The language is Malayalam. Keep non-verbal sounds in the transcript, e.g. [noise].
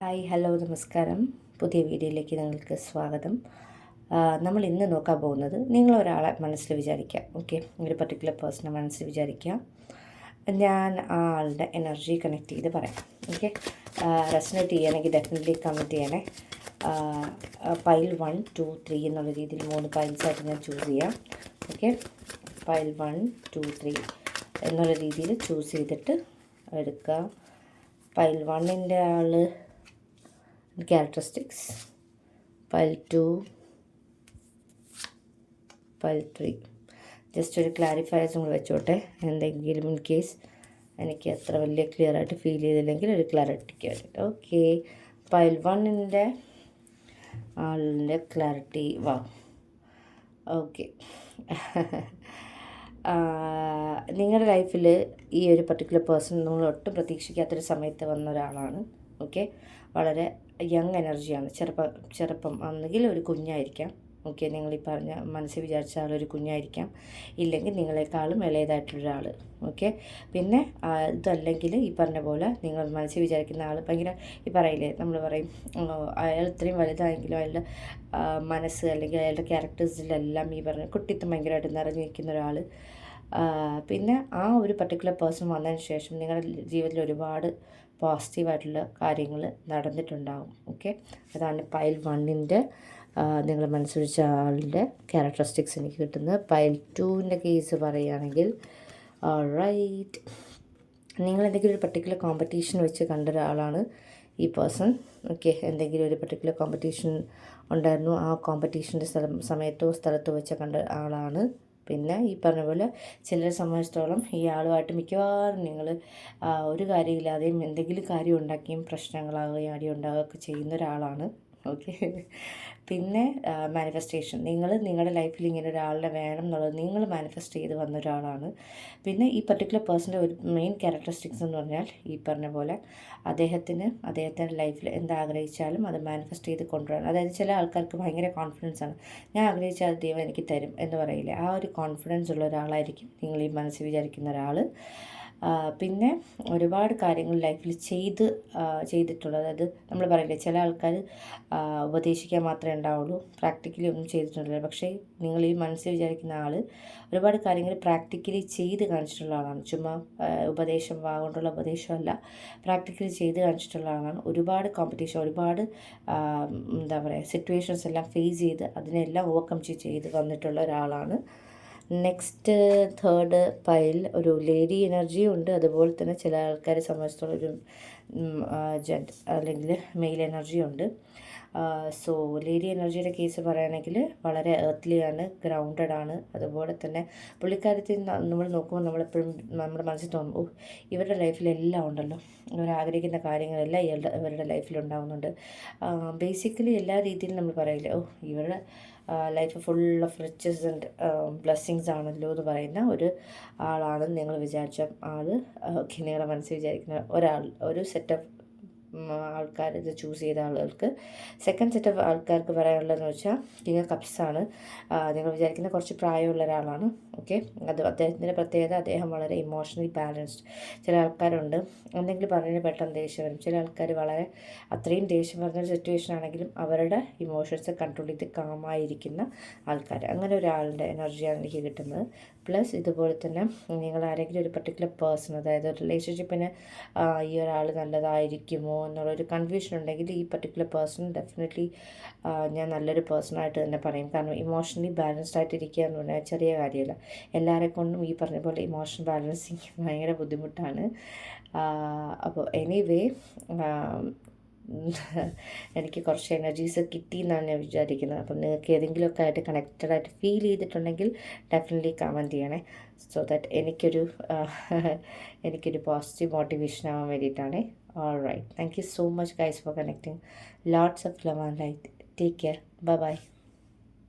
ഹായ് ഹലോ നമസ്കാരം. പുതിയ വീഡിയോയിലേക്ക് നിങ്ങൾക്ക് സ്വാഗതം. നമ്മൾ ഇന്ന് നോക്കാൻ പോകുന്നത് നിങ്ങൾ ഒരാളെ മനസ്സിൽ വിചാരിക്കുക ഓക്കെ ഒരു പർട്ടിക്കുലർ പേഴ്സണെ മനസ്സിൽ വിചാരിക്കുക ഞാൻ ആ ആളുടെ എനർജി കണക്ട് ചെയ്ത് പറയാം. ഓക്കെ റെസനേറ്റ് ചെയ്യണമെങ്കിൽ ഡെഫിനറ്റ്ലി കമന്റ് ചെയ്യണേ. പൈൽ വൺ ടു ത്രീ എന്നുള്ള രീതിയിൽ മൂന്ന് പൈൽസായിട്ട് ഞാൻ ചൂസ് ചെയ്യാം. Okay pile one two three എന്നുള്ള രീതിയിൽ ചൂസ് ചെയ്തിട്ട് എടുക്കുക പൈൽ വണ്ണിന്റെ ആൾ characteristics. File 2 file 3 ജസ്റ്റ് ഒരു ക്ലാരിഫയേഴ്സും നമ്മൾ വെച്ചോട്ടെ. എന്തെങ്കിലും ഇൻ കേസ് എനിക്ക് അത്ര വലിയ ക്ലിയർ ആയിട്ട് ഫീൽ ചെയ്തില്ലെങ്കിൽ ഒരു ക്ലാരിറ്റിക്ക് വേണ്ടിയിട്ട് ഓക്കെ ഫയൽ വണ്ണിന്റെ ആളിന്റെ ക്ലാരിറ്റി വാ. ഓക്കെ നിങ്ങളുടെ ലൈഫിൽ ഈ ഒരു പർട്ടിക്കുലർ പേഴ്സൺ നമ്മൾ ഒട്ടും പ്രതീക്ഷിക്കാത്തൊരു സമയത്ത് വന്ന ഒരാളാണ്. ഓക്കെ വളരെ യങ് എനർജിയാണ് ചെറുപ്പം ചെറുപ്പം ഒന്നുകിൽ ഒരു കുഞ്ഞായിരിക്കാം. ഓക്കെ നിങ്ങൾ ഈ പറഞ്ഞ മനസ്സിൽ വിചാരിച്ച ആളൊരു കുഞ്ഞായിരിക്കാം. ഇല്ലെങ്കിൽ നിങ്ങളെക്കാളും ഇളയതായിട്ടുള്ളൊരാൾ ഓക്കെ പിന്നെ ഇതല്ലെങ്കിൽ ഈ പറഞ്ഞ പോലെ നിങ്ങൾ മനസ്സിൽ വിചാരിക്കുന്ന ആൾ ഭയങ്കര ഈ പറയില്ലേ നമ്മൾ പറയും അയാൾ ഇത്രയും വലുതായെങ്കിലും അയാളുടെ മനസ്സ് അല്ലെങ്കിൽ അയാളുടെ ക്യാരക്ടേഴ്സിലെല്ലാം ഈ പറഞ്ഞ കുട്ടിത്തം ഭയങ്കരമായിട്ട് നിറഞ്ഞു നിൽക്കുന്ന ഒരാൾ. പിന്നെ ആ ഒരു പർട്ടിക്കുലർ പേഴ്സൺ വന്നതിന് ശേഷം നിങ്ങളുടെ ജീവിതത്തിൽ ഒരുപാട് പോസിറ്റീവായിട്ടുള്ള കാര്യങ്ങൾ നടന്നിട്ടുണ്ടാകും ഓക്കെ അതാണ് പൈൽ വണ്ണിന്റെ നിങ്ങൾ മനസ്സിലിച്ച ആളുടെ ക്യാരക്ടറിസ്റ്റിക്സ് എനിക്ക് കിട്ടുന്നത്. പൈൽ ടുവിന്റെ കേസ് പറയുകയാണെങ്കിൽ റൈറ്റ് നിങ്ങൾ എന്തെങ്കിലും ഒരു പർട്ടിക്കുലർ കോമ്പറ്റീഷൻ വെച്ച് കണ്ട ഒരാളാണ് ഈ പേഴ്സൺ ഓക്കെ എന്തെങ്കിലും ഒരു പർട്ടിക്കുലർ കോമ്പറ്റീഷൻ ഉണ്ടായിരുന്നു ആ കോമ്പറ്റീഷന്റെ സ്ഥലം സമയത്തോ സ്ഥലത്തോ വെച്ച് കണ്ട ആളാണ് പിന്നെ ഈ പറഞ്ഞ പോലെ ചിലരെ സംബന്ധിച്ചിടത്തോളം ഈ ആളുമായിട്ട് മിക്കവാറും നിങ്ങൾ ഒരു കാര്യമില്ലാതെയും എന്തെങ്കിലും കാര്യം ഉണ്ടാക്കിയും പ്രശ്നങ്ങളാവുകയും അടി ഉണ്ടാവുകയൊക്കെ ചെയ്യുന്ന ഒരാളാണ്. ഓക്കെ [laughs] പിന്നെ മാനിഫെസ്റ്റേഷൻ നിങ്ങൾ നിങ്ങളുടെ ലൈഫിൽ ഇങ്ങനെ ഒരാളെ വേണം എന്നുള്ളത് നിങ്ങൾ മാനിഫെസ്റ്റ് ചെയ്ത് വന്ന ഒരാളാണ്. പിന്നെ ഈ പർട്ടിക്കുലർ പേഴ്സന്റെ ഒരു മെയിൻ ക്യാരക്ടറിസ്റ്റിക്സ് എന്ന് പറഞ്ഞാൽ ഈ പറഞ്ഞ പോലെ അദ്ദേഹത്തിന് അദ്ദേഹത്തിന്റെ ലൈഫിൽ എന്താഗ്രഹിച്ചാലും അത് മാനിഫെസ്റ്റ് ചെയ്ത് കൊണ്ടുവരണം. അതായത് ചില ആൾക്കാർക്ക് ഭയങ്കര കോൺഫിഡൻസ് ആണ്. ഞാൻ ആഗ്രഹിച്ചാൽ ദൈവം എനിക്ക് തരും എന്ന് പറയില്ലേ. ആ ഒരു കോൺഫിഡൻസ് ഉള്ള ഒരാളായിരിക്കും നിങ്ങൾ ഈ മനസ്സിൽ വിചാരിക്കുന്ന ഒരാൾ പിന്നെ ഒരുപാട് കാര്യങ്ങൾ ലൈഫിൽ ചെയ്ത് ചെയ്തിട്ടുള്ളത്. അതായത് നമ്മൾ പറയില്ലേ ചില ആൾക്കാർ ഉപദേശിക്കാൻ മാത്രമേ ഉണ്ടാവുള്ളൂ. പ്രാക്ടിക്കലി ഒന്നും ചെയ്തിട്ടുണ്ടല്ലോ. പക്ഷേ നിങ്ങൾ ഈ മനസ്സിൽ വിചാരിക്കുന്ന ആൾ ഒരുപാട് കാര്യങ്ങൾ പ്രാക്ടിക്കലി ചെയ്ത് കാണിച്ചിട്ടുള്ള ആളാണ്. ചുമ്മാ ഉപദേശം വാഗൊണ്ടുള്ള ഉപദേശമല്ല. പ്രാക്ടിക്കലി ചെയ്ത് കാണിച്ചിട്ടുള്ള ആളാണ്. ഒരുപാട് കോമ്പറ്റീഷൻ ഒരുപാട് എന്താ പറയുക സിറ്റുവേഷൻസ് എല്ലാം ഫേസ് ചെയ്ത് അതിനെല്ലാം ഓവർകം ചെയ്ത് വന്നിട്ടുള്ള ഒരാളാണ് നെക്സ്റ്റ് തേർഡ് പൈൽ ഒരു ലേഡി എനർജിയും ഉണ്ട് അതുപോലെ തന്നെ ചില ആൾക്കാരെ സംബന്ധിച്ചിടത്തോളം ഒരു ജെന്റ് അല്ലെങ്കിൽ മെയിൽ എനർജി ഉണ്ട്. സോ ലേഡി എനർജിയുടെ കേസ് പറയുകയാണെങ്കിൽ വളരെ ഏർത്ത്ലിയാണ് ഗ്രൗണ്ടഡ് ആണ്. അതുപോലെ തന്നെ പുള്ളിക്കാരത്തിൽ നമ്മൾ നോക്കുമ്പോൾ നമ്മളെപ്പോഴും നമ്മുടെ മനസ്സിൽ തോന്നും ഓ ഇവരുടെ ലൈഫിൽ എല്ലാം ഉണ്ടല്ലോ. ഇവർ ആഗ്രഹിക്കുന്ന കാര്യങ്ങളെല്ലാം ഇവരുടെ ഇവരുടെ ലൈഫിൽ ഉണ്ടാകുന്നുണ്ട് ബേസിക്കലി എല്ലാ രീതിയിലും നമ്മൾ പറയില്ല ഓ ഇവരുടെ life full of riches and blessings ആണല്ലോ എന്ന് പറയുന്ന ഒരു ആളാണെന്ന് നിങ്ങൾ വിചാരിച്ച ആൾ ഓക്കെ നിങ്ങളുടെ മനസ്സിൽ വിചാരിക്കുന്ന ഒരാൾ ഒരു സെറ്റ് ഓഫ് ആൾക്കാർ ഇത് ചൂസ് ചെയ്ത ആളുകൾക്ക്. സെക്കൻഡ് സെറ്റ് ഓഫ് ആൾക്കാർക്ക് പറയാനുള്ളതെന്ന് വെച്ചാൽ കിങ് കപ്സാണ് നിങ്ങൾ വിചാരിക്കുന്ന കുറച്ച് പ്രായമുള്ള ഒരാളാണ്. ഓക്കെ അത് അദ്ദേഹത്തിന്റെ പ്രത്യേകത അദ്ദേഹം വളരെ ഇമോഷണലി ബാലൻസ്ഡ് ചില ആൾക്കാരുണ്ട്. എന്തെങ്കിലും പറഞ്ഞതിന് പെട്ടെന്ന് ദേഷ്യം വരും. ചില ആൾക്കാർ വളരെ അത്രയും ദേഷ്യം പറഞ്ഞ സിറ്റുവേഷൻ ആണെങ്കിലും അവരുടെ ഇമോഷൻസ് കൺട്രോൾ ചെയ്ത് കാമായിരിക്കുന്ന ആൾക്കാർ അങ്ങനെ ഒരാളുടെ എനർജിയാണ് എനിക്ക് കിട്ടുന്നത്. പ്ലസ് ഇതുപോലെ തന്നെ നിങ്ങൾ ആരെങ്കിലും ഒരു പർട്ടിക്കുലർ പേഴ്സൺ അതായത് റിലേഷൻഷിപ്പിന് ഈ ഒരാൾ നല്ലതായിരിക്കുമോ എന്നുള്ളൊരു കൺഫ്യൂഷൻ ഉണ്ടെങ്കിൽ ഈ പർട്ടിക്കുലർ പേഴ്സൺ ഡെഫിനറ്റ്ലി ഞാൻ നല്ലൊരു പേഴ്സണായിട്ട് തന്നെ പറയും. കാരണം ഇമോഷണലി ബാലൻസ്ഡ് ആയിട്ട് ഇരിക്കുക എന്ന് പറഞ്ഞാൽ ചെറിയ കാര്യമല്ല. എല്ലാവരെ കൊണ്ടും ഈ പറഞ്ഞ പോലെ ഇമോഷൻ ബാലൻസിങ് [laughs] ഭയങ്കര ബുദ്ധിമുട്ടാണ്. അപ്പോൾ എനിവേ എനിക്ക് കുറച്ച് എനർജീസ് കിട്ടി എന്നാണ് ഞാൻ വിചാരിക്കുന്നത്. അപ്പം നിങ്ങൾക്ക് ഏതെങ്കിലുമൊക്കെ ആയിട്ട് കണക്റ്റഡ് ആയിട്ട് ഫീൽ ചെയ്തിട്ടുണ്ടെങ്കിൽ ഡെഫിനറ്റ്ലി കമന്റ് ചെയ്യണേ. സോ ദാറ്റ് എനിക്കൊരു [laughs] എനിക്കൊരു പോസിറ്റീവ് മോട്ടിവേഷൻ ആവാൻ വേണ്ടിയിട്ടാണ്. All right thank you so much guys for connecting lots of love and light take care bye bye